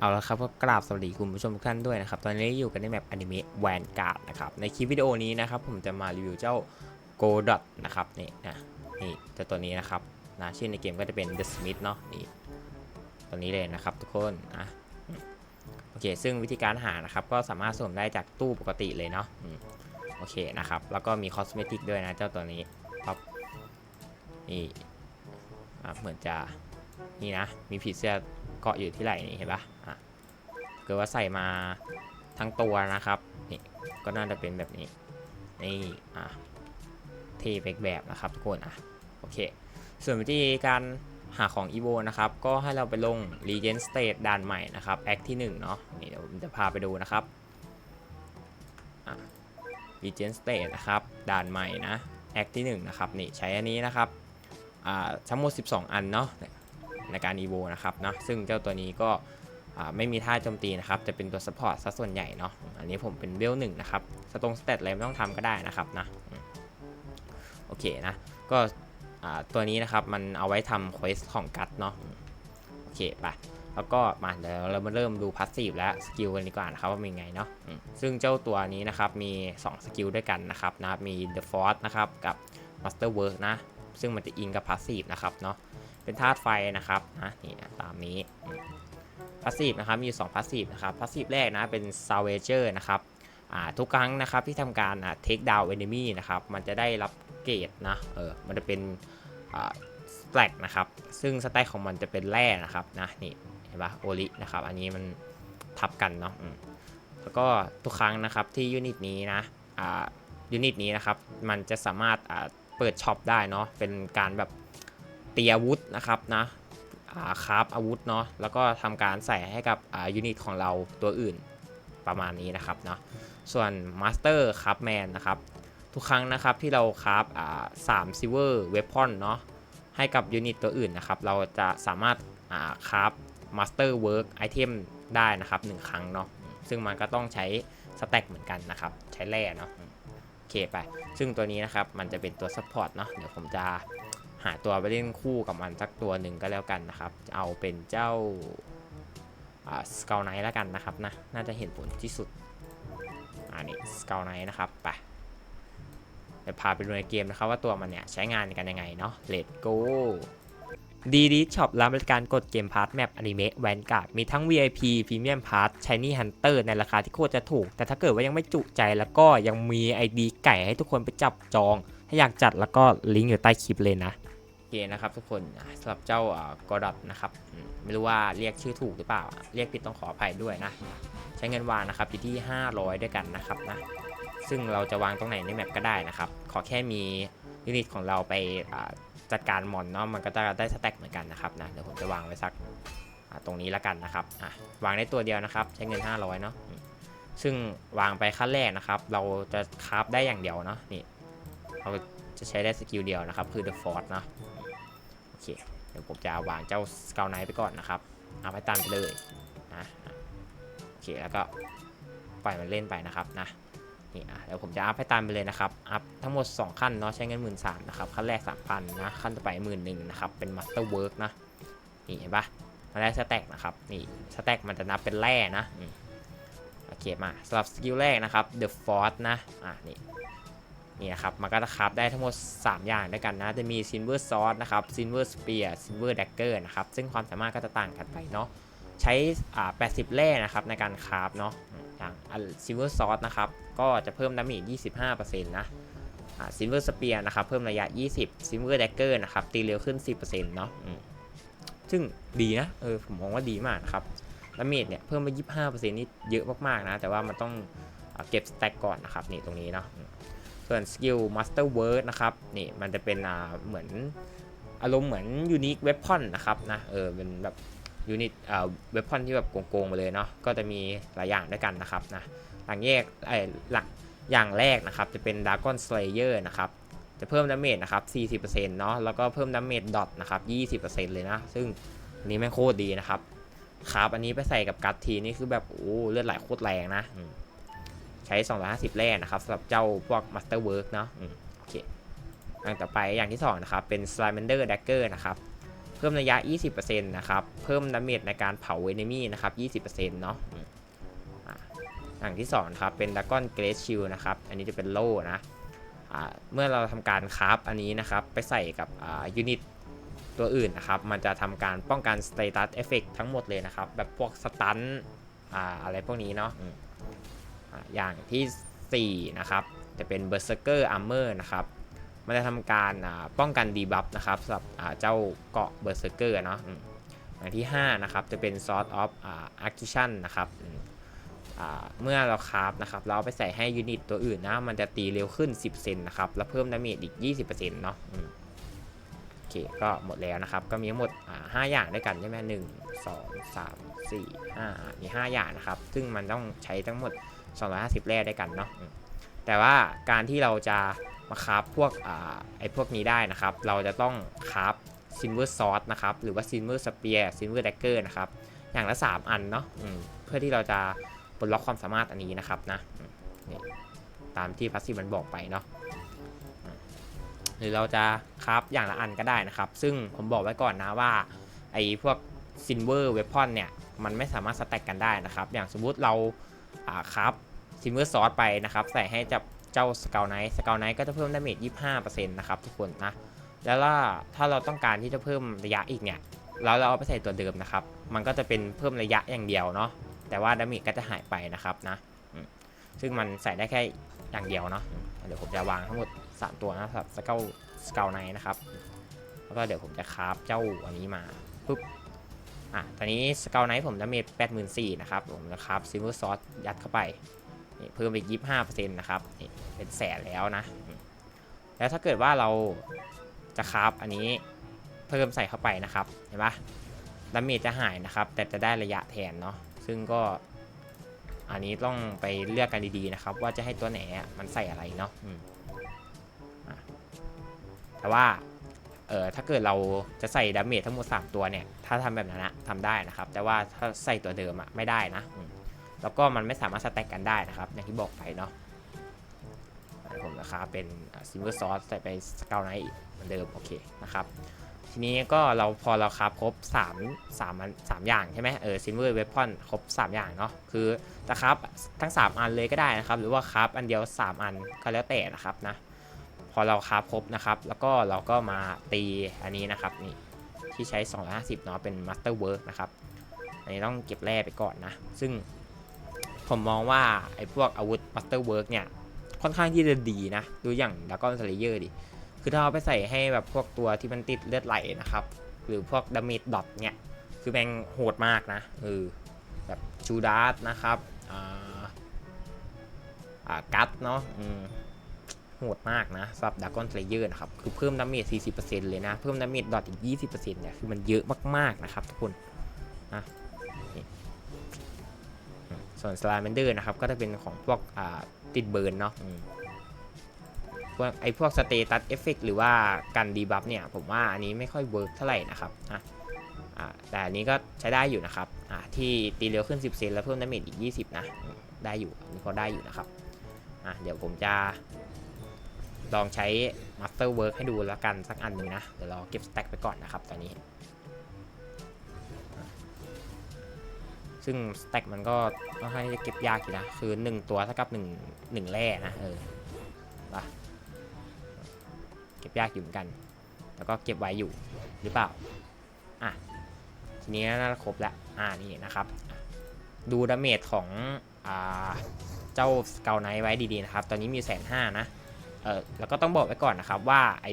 เอาละครับก็กราบสวัสดีคุณผู้ชมทุกท่านด้วยนะครับ ตอนนี้อยู่กันในแมปอนิเมะแวนการ์ดนะครับ ในคลิปวิดีโอนี้นะครับ ผมจะมารีวิวเจ้า g o d o t นะครับนี่นะนี่เจ้าตัวนี้นะครับนะชื่อในเกมก็จะเป็น The Smith เนาะนี่ตัวนี้เลยนะครับทุกคนนะโอเค ซึ่งวิธีการหานะครับ ก็สามารถสวมได้จากตู้ปกติเลยเนาะโอเคนะครับ แล้วก็มีคอสเมติกด้วยนะเจ้าตัวนี้ครับนี่เหมือนจะนี่นะมีผีเสื้อ กาะอยู่ที่ไหล่นี่เห็นปะอะเกิดว่าใส่มาทั้งตัวนะครับนี่ก็น่าจะเป็นแบบนี้นี่อะเทไปอีกแบบนะครับทุกคนอะโอเค ส่วนวิธีการหาของ EVO นะครับ ก็ให้เราไปลง Legend State ด่านใหม่นะครับแอคที่1เนาะนี่เดี๋ยวผมจะพาไปดูนะครับอะ Legend State นะครับด่านใหม่นะแอคที่1นะครับนี่ใช้อันนี้นะครับอ่าทั้งหมด 12 อันเนาะ ในการ EVO นะครับนะซึ่งเจ้าตัวนี้ก็ไม่มีท่าโจมตีนะครับจะเป็นตัว support ซะส่วนใหญ่เนาะอันนี้ผมเป็นเวลหนึ่งนะครับสตรงสเตตอะไรไม่ต้องทำก็ได้นะครับนะโอเคนะก็ตัวนี้นะครับมันเอาไว้ทำเควสของกัดเนาะโอเคไปแล้วก็มาเดี๋ยวเรามาเริ่มดูพาสซีฟและสกิลกันดีกว่านะครับว่ามีไงเนาะซึ่งเจ้าตัวนี้นะครับมี 2 สกิลด้วยกันนะครับนะมี The Force นะครับกับ Master Work นะซึ่งมันจะอิงกับพาสซีฟนะครับเนาะ เป็นธาตุไฟนะครับนะนี่นะตามนี้พาสซีฟนะครับมีอยู่2พาสซีฟนะครับพาสซีฟแรกนะเป็น Salvager นะครับทุกครั้งนะครับที่ทำการอ่า take down enemy นะครับมันจะได้รับเกรดนะเออมันจะเป็นอ่า stack นะครับซึ่งสแต็กของมันจะเป็นแร่นะครับนะนี่เห็นปะโอลินะครับอันนี้มันทับกันเนาะแล้วก็ทุกครั้งนะครับที่ยูนิตนี้นะยูนิตนี้นะครับมันจะสามารถเปิดช็อปได้เนาะเป็นการแบบ ตีอาวุธนะครับนะอ่าคราฟอาวุธเนาะแล้วก็ทำการใส่ให้กับยูนิตของเราตัวอื่นประมาณนี้นะครับเนาะส่วนมาสเตอร์คราฟแมนนะครับทุกครั้งนะครับที่เราคราฟสามซิเวอร์เวพอนเนาะให้กับยูนิตตัวอื่นนะครับเราจะสามารถอาคราฟมาสเตอร์เวิร์กไอเทมได้นะครับหนึ่งครั้งเนาะซึ่งมันก็ต้องใช้สแต็กเหมือนกันนะครับใช้แร่เนาะโอเคไป ซึ่งตัวนี้นะครับมันจะเป็นตัวซัพพอร์ตเนาะเดี๋ยวผมจะ หาตัวไปเล่นคู่กับมันสักตัวหนึ่งก็แล้วกันนะครับ เอาเป็นเจ้าสกลไนท์แล้วกันนะครับนะ น่าจะเห็นผลที่สุด อันนี้สกลไนท์นะครับ ไปเดี๋ยวพาไปดูในเกมนะครับว่าตัวมันเนี่ยใช้งานกันยังไงเนาะ Let's go ดีดีช็อปรับบริการกดเกมพาร์ทแมปอนิเมะแวนการ์ดมีทั้ง VIP Premium Pass Shiny Hunter ในราคาที่โคตรจะถูก แต่ถ้าเกิดว่ายังไม่จุใจแล้วก็ยังมี ID ไก่ให้ทุกคนไปจับจอง ถ้าอยากจัดแล้วก็ลิงก์อยู่ใต้คลิปเลยนะโอเคนะครับทุกคนสำหรับเจ้ากอดอทนะครับไม่รู้ว่าเรียกชื่อถูกหรือเปล่า เรียกผิดต้องขออภัยด้วยนะ ใช้เงินวางนะครับอยู่ที่ 500 ด้วยกันนะครับนะซึ่งเราจะวางตรงไหนในแมปก็ได้นะครับ ขอแค่มียูนิตของเราไปจัดการมอนเนาะมันก็จะได้สแต็กเหมือนกันนะครับนะเดี๋ยวผมจะวางไว้สักตรงนี้แล้วกันนะครับวางได้ตัวเดียวนะครับ ใช้เงิน 500เนาะซึ่งวางไปขั้นแรกนะครับ เราจะคราฟได้อย่างเดียวเนาะนี่ เราจะใช้ได้สกิลเดียวนะครับ คือ The Force เนอะโอเคเดี๋ยวผมจะวางเจ้าสก l ลไนท์ไปก่อนนะครับเอาไปตันไปเลยนะโอเคแล้วก็ปล่อยมันเล่นไปนะครับนะนี่อะเดี๋ยวผมจะอัพให้ตันไปเลยนะครับอัพทั้งหมด 2 ขั้นเนาะใช้เงินหมื่นสามนะครับขั้นแรก 3,000นะขั้นต่อไปหมื่นหนึ่งนะครับเป็น Master Work นะนี่เห็นปะมาได้สแต็กนะครับนี่สแต็กมันจะนับเป็นแร่นะโอเคมาสำหรับสกิลแรกนะครับ The Force นะอะนี่ เนี่นะครับมันก็จะคราฟได้ทั้งหมด 3 อย่างด้วยกันนะ จะมี Silver Sword นะครับ Silver Spear Silver Dagger นะครับ ซึ่งความสามารถก็จะต่างกันไปเนาะ ใช้อ่า80แร่นะครับในการคราฟเนาะ อย่าง Silver Sword นะครับ ก็จะเพิ่มดาเมจ25%นะอ่า Silver Spear นะครับ เพิ่มระยะ 20 Silver Dagger นะครับ ตีเร็วขึ้น 10%เนาะซึ่งดีนะ เออ ผมมองว่าดีมากนะครับดาเมจเนี่ย เพิ่มมา25%นี่เยอะมากๆนะ แต่ว่ามันต้องอ่าเก็บสแต็กก่อนนะครับ นี่ตรงนี้เนาะ ส่วนสกิล Master Word นะครับนี่มันจะเป็นอ่าเหมือนอารมณ์เหมือน Unique Weapon นะครับนะเออเป็นแบบยูนิตอ่าเวพอนที่แบบโกงๆไปเลยเนาะก็จะมีหลายอย่างด้วยกันนะครับนะหลังแยกไอ้หลักอย่างแรกนะครับ จะเป็น Dragon Slayer นะครับจะเพิ่มดาเมจนะครับ 40%เนาะแล้วก็เพิ่มดาเมจดอทนะครับ 20%เลยนะ ซึ่งอันนี้แม่งโคตรดีนะครับครับอันนี้ไปใส่กับกัตทีนี่คือแบบโอ้เลือดไหลโคตรแรงนะ ใช้ 250 แร่นะครับสำหรับเจ้าพวก Master Work เนาะโอเคอย่างต่อไปอย่างที่ 2 นะครับ เป็น Salamander Dagger นะครับ เพิ่มระยะ 20%นะครับ เพิ่มดาเมจในการเผาเอนมี่นะครับ 20%เนาะอืมอะอย่างที่2ครับ เป็นดากอนเกรสชิลนะครับ อันนี้จะเป็นโล่นะเมื่อเราทำการคราฟอันนี้นะครับ ไปใส่กับยูนิตตัวอื่นนะครับ มันจะทำการป้องกันสเตตัสเอฟเฟกทั้งหมดเลยนะครับ แบบพวกสตันออะไรพวกนี้เนาะ อย่างทีสี่ 4 นะครับ จะเป็น Berserker Armor นะครับ มันจะทำการป้องกันดีบัฟนะครับสำหรับเจ้าเกาะ Berserker เนาะอย่างที่ 5 นะครับ จะเป็น Sword of Action นะครับเมื่อเราคราฟนะครับ เราไปใส่ให้ยูนิตตัวอื่นนะ มันจะตีเร็วขึ้น 10 เซนนะครับ แล้วเพิ่มดาเมจอีก 20%เนาะโอเค ก็หมดแล้วนะครับ ก็มีทั้งหมดอ่าห้าอย่างด้วยกันใช่ไหมหนึ่งสองสามสี่ห้ามีห้าอย่างนะครับ ซึ่งมันต้องใช้ทั้งหมด 250 แร่ด้วยกันเนาะแต่ว่าการที่เราจะมาคราฟพวกอไอ้พวกนี้ได้นะครับ เราจะต้องคราฟซินเวอร์ซอสนะครับ หรือว่าซินเวอร์สเปียร์ซินเวอร์แดกเกอร์นะครับ อย่างละ 3 อันเนาะเพื่อที่เราจะปลดล็อกความสามารถอันนี้นะครับนะนี่ตามที่พัสซีมันบอกไปเนาะหรือเราจะคราฟอย่างละอันก็ได้นะครับ ซึ่งผมบอกไว้ก่อนนะว่าไอ้พวกซินเวอร์เวพอนเนี่ย มันไม่สามารถสแต็กกันได้นะครับ อย่างสมมุติเราอ่าคราฟ ซินเวอร์ซอสไปนะครับ ใส่ให้จับเจ้าสเกลไนท์สเกลไนท์ก็จะเพิ่มดาเมจ25%นะครับทุกคนนะ แล้วถ้าเราต้องการที่จะเพิ่มระยะอีกเนี่ยแล้วเราเอาไปใส่ตัวเดิมนะครับ มันก็จะเป็นเพิ่มระยะอย่างเดียวเนาะ แต่ว่าดาเมจก็จะหายไปนะครับนะ ซึ่งมันใส่ได้แค่อย่างเดียวเนาะ เดี๋ยวผมจะวางทั้งหมด 3 ตัวนะครับสเกลสเกลไนนะครับ แล้วก็เดี๋ยวผมจะคราฟเจ้าอันนี้มาปุ๊บอะ ตอนนี้สเกลไนผมดาเมจ84,000นะครับ ผมจะคราฟซิลเวอร์ซอสยัดเข้าไป เพิ่มอีก25%นะครับเป็นแสนแล้วนะ แล้วถ้าเกิดว่าเราจะคราฟอันนี้เพิ่มใส่เข้าไปนะครับเห็นปะดาเมจจะหายนะครับ แต่จะได้ระยะแทนเนาะซึ่งก็อันนี้ต้องไปเลือกกันดีๆนะครับ ว่าจะให้ตัวไหนมันใส่อะไรเนาะแต่ว่าเออถ้าเกิดเราจะใส่ดาเมจทั้งหมด3ตัวเนี่ย ถ้าทำแบบนั้นนะทำได้นะครับ แต่ว่าถ้าใส่ตัวเดิมอะไม่ได้นะอื แล้วก็มันไม่สามารถสแต็กกันได้นะครับ อย่างที่บอกไปเนาะผมนะครับเป็นซิลเวอร์ซอสใส่ไปสเกลไนท์เหมือนเดิมโอเคนะครับทีนี้ก็เราพอเราคราฟครบ3 3อัน3อย่างใช่ไหมเออซิลเวอร์เวพอนครบ 3 อย่างเนาะคือจะคราฟทั้ง 3 อันเลยก็ได้นะครับ หรือว่าคราฟอันเดียว 3 อันก็แล้วแต่นะครับนะพอเราคราฟครบนะครับ แล้วก็เราก็มาตีอันนี้นะครับนี่ที่ใช้ 250เนาะเป็น Master Work นะครับอันนี้ต้องเก็บแร่ไปก่อนนะ ซึ่ง ผมมองว่าไอ้พวกอาวุธ Master Work เนี่ยค่อนข้างที่จะดีนะ ดูอย่าง Dragon Slayer ดิ คือถ้าเอาไปใส่ให้แบบพวกตัวที่มันติดเลือดไหลนะครับ หรือพวกดามจดดอทเนี่ย คือแม่งโหดมากนะเออแบบจูดาสนะครับอ่าอ่ากัตเนาะอืมโหดมากนะสำหรับดากอน s เลเยอร์นะครับ คือเพิ่มดาเมจ40%เลยนะ เพิ่มดาเมจดอทอีก 20%เนี่ย คือมันเยอะมากๆนะครับทุกคนนะ ส่วนสไลเมนเดอร์นะครับ ก็จะเป็นของพวกติดเบิร์นเนาะพวกไอพวกสเตตัสเอฟเฟกหรือว่ากันดีบัฟเนี่ย ผมว่าอันนี้ไม่ค่อยเวิร์กเท่าไหร่นะครับอะแต่อันนี้ก็ใช้ได้อยู่นะครับที่ตีเร็วขึ้น 10 เซนแล้วเพิ่มดาเมจอีก 20 นะ ได้อยู่อันนี้พอได้อยู่นะครับเดี๋ยวผมจะลองใช้ Master Work ให้ดูแล้วกันสักอันหนึ่งนะ เดี๋ยวเราเก็บสแต็กไปก่อนนะครับตอนนี้ ซึ่งสแต็กมันก็ต้องให้เก็บยากอยู่นะ คือ 1 ตัวเท่ากับ1 1แร่นะ เออปะเก็บยากอยู่เหมือนกัน แล้วก็เก็บไว้อยู่หรือเปล่า อะ ทีนี้น่าจะครบแล้ว อ่า นี่นะครับ ดูดาเมจของอ่าเจ้าสเกลไนท์ไว้ดีๆนะครับ ตอนนี้มีแสนห้านะ เออแล้วก็ต้องบอกไว้ก่อนนะครับว่าไอ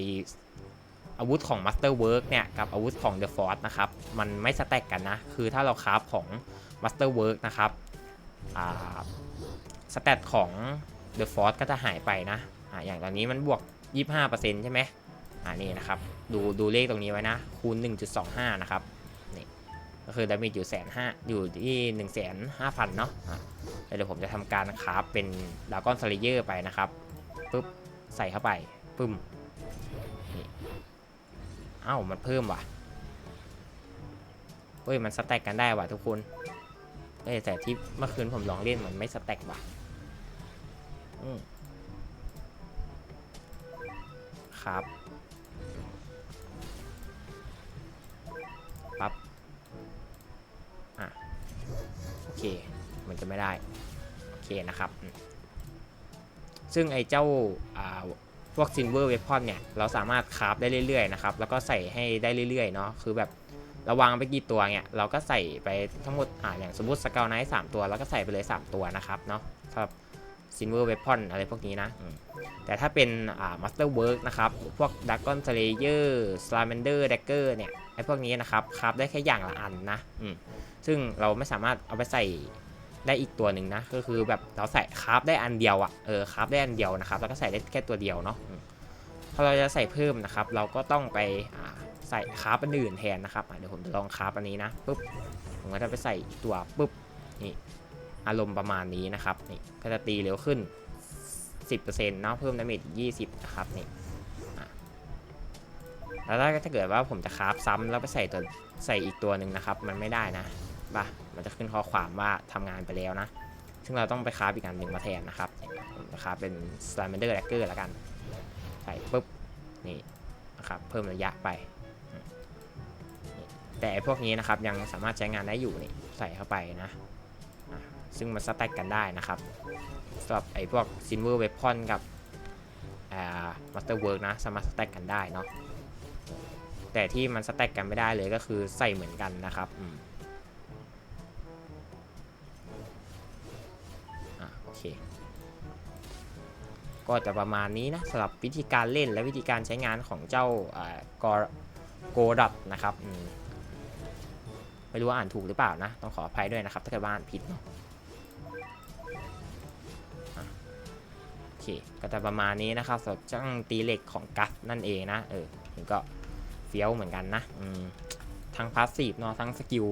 อาวุธของ Master Work เนี่ยกับอาวุธของ The Force นะครับ มันไม่สแต็กกันนะ คือถ้าเราคราฟของ Master Work นะครับสแตทของ The Force ก็จะหายไปนะอ่าอย่างตอนนี้มันบวก 25%ใช่ไหมอ่านี่นะครับ ดูดูเลขตรงนี้ไว้นะ คูณ 1.25 นะครับ นี่ก็คือดาเมจอยู่แสนห้าอยู่ที่1นึ่งแสนห้าพันเนาะะเดี๋ยวผมจะทำการคราฟเป็นดาก้อนสเลเยอร์ไปนะครับปุ๊บใส่เข้าไปปึ้ม เอ้ามันเพิ่มว่ะเฮ้ยมันสแต็กกันได้ว่ะทุกคนเฮ้แต่ที่เมื่อคืนผมลองเล่นมันไม่สแต็กว่ะครับปั๊บอะโอเคมันจะไม่ได้ โอเคนะครับ ซึ่งไอ้เจ้าอ่า พวก Silver Weapon เนี่ยเราสามารถคราฟได้เรื่อยๆนะครับแล้วก็ใส่ให้ได้เรื่อยๆเนาะคือแบบเราวางไปกี่ตัวเนี่ยเราก็ใส่ไปทั้งหมดอ่าอย่างสมมติสก l ไนท์สามตัวเราก็ใส่ไปเลย 3 ตัวนะครับเนาะสำหรับ Silver Weapon อะไรพวกนี้นะ แต่ถ้าเป็นอ่า Master Work นะครับ พวก Dragon Slayer Salamander Dagger เนี่ยไอ้พวกนี้นะครับคราฟได้แค่อย่างละอันนะอืมซึ่งเราไม่สามารถเอาไปใส่ ได้อีกตัวหนึ่งนะ ก็คือแบบเราใส่คราฟได้อันเดียวอะ่ะเออคราฟได้อันเดียวนะครับแล้วก็ใส่ได้แค่ตัวเดียวเนาะพอเราจะใส่เพิ่มนะครับ เราก็ต้องไปใส่คราฟอันอื่นแทนนะครับเดี๋ยวผมจะลองคราฟอันนี้นะปุ๊บผมก็จะไปใส่ตัวปุ๊บนี่อารมณ์ประมาณนี้นะครับนี่ก็จะตีเร็วขึ้น 10%เนาะเพิ่มดาเมจ20 นะครับนี่แล้วถ้าถ้าเกิดว่าผมจะคราฟซ้ำแล้วไปใส่ตัวใส่อีกตัวหนึ่งนะครับ มันไม่ได้นะป่ะ มันจะขึ้นข้อความว่าทำงานไปแล้วนะ ซึ่งเราต้องไปคราฟอีกอันหนึ่งมาแทนนะครับผมจะคราฟเป็น Salamander Dagger แล้วกัน ใส่ปุ๊บ นี่นะครับ เพิ่มระยะไป แต่พวกนี้นะครับยังสามารถใช้งานได้อยู่นี่ใส่เข้าไปนะ ซึ่งมันสแต็กกันได้นะครับสำหรับไอ้พวก Silver Weapon กับอ่า Master Work นะสามารถสแต็กกันได้เนาะแต่ที่มันสแต็กกันไม่ได้เลยก็คือใส่เหมือนกันนะครับ เคก็จะประมาณนี้นะสำหรับวิธีการเล่นและวิธีการใช้งานของเจ้ากอโกดับนะครับมไม่รู้ว่าอ่านถูกหรือเปล่านะ ต้องขออภัยด้วยนะครับ ถ้าเกิดว่าอ่านผิดเนาะโอเค ก็จะประมาณนี้นะครับสำหรับจ้างตีเหล็กของกัสนั่นเองนะ เออมันก็เฟี้ยวเหมือนกันนะทั้งพาสซีฟเนาะทั้งสกิล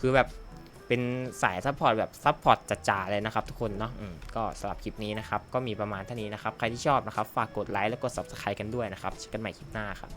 คือแบบ เป็นสายซัพพอร์ตแบบซัพพอร์ตจ๋าๆเลยนะครับทุกคนเนาะก็สำหรับคลิปนี้นะครับ ก็มีประมาณเท่านี้นะครับ ใครที่ชอบนะครับ ฝากกดไลค์และกด subscribe กันด้วยนะครับเจอกันใหม่คลิปหน้าครับ